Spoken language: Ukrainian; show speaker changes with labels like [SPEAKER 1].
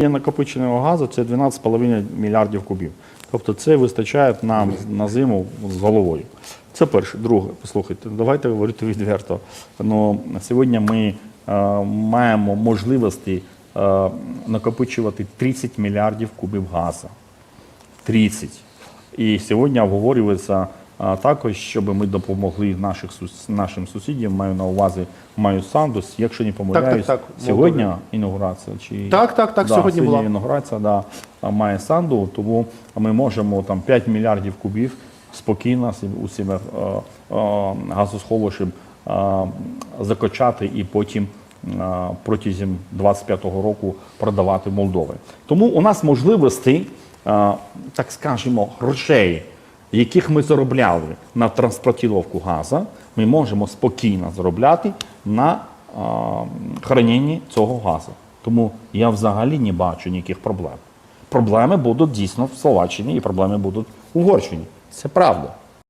[SPEAKER 1] Є накопиченого газу це 12,5 мільярдів кубів. Тобто це вистачає нам на зиму з головою. Це перше. Друге, послухайте, давайте говорити відверто. Ну, сьогодні ми е, маємо можливості е, накопичувати 30 мільярдів кубів газу. 30. І сьогодні обговорюється а, також, щоб ми допомогли наших, нашим сусідям, маю на увазі маю Сандус, якщо не помиляюсь,
[SPEAKER 2] так,
[SPEAKER 1] сьогодні
[SPEAKER 2] Молдові.
[SPEAKER 1] інаугурація чи
[SPEAKER 2] Так, так, так, сьогодні була.
[SPEAKER 1] інаугурація, да, має Санду, тому ми можемо там 5 мільярдів кубів спокійно у себе е, е, газосховищем е, закачати і потім протягом 25-го року продавати Молдови. Тому у нас можливості, так скажемо, грошей, яких ми заробляли на транспортировку газу, ми можемо спокійно заробляти на е, храненні цього газу. Тому я взагалі не бачу ніяких проблем. Проблеми будуть дійсно в Словаччині і проблеми будуть в Угорщині. Це правда.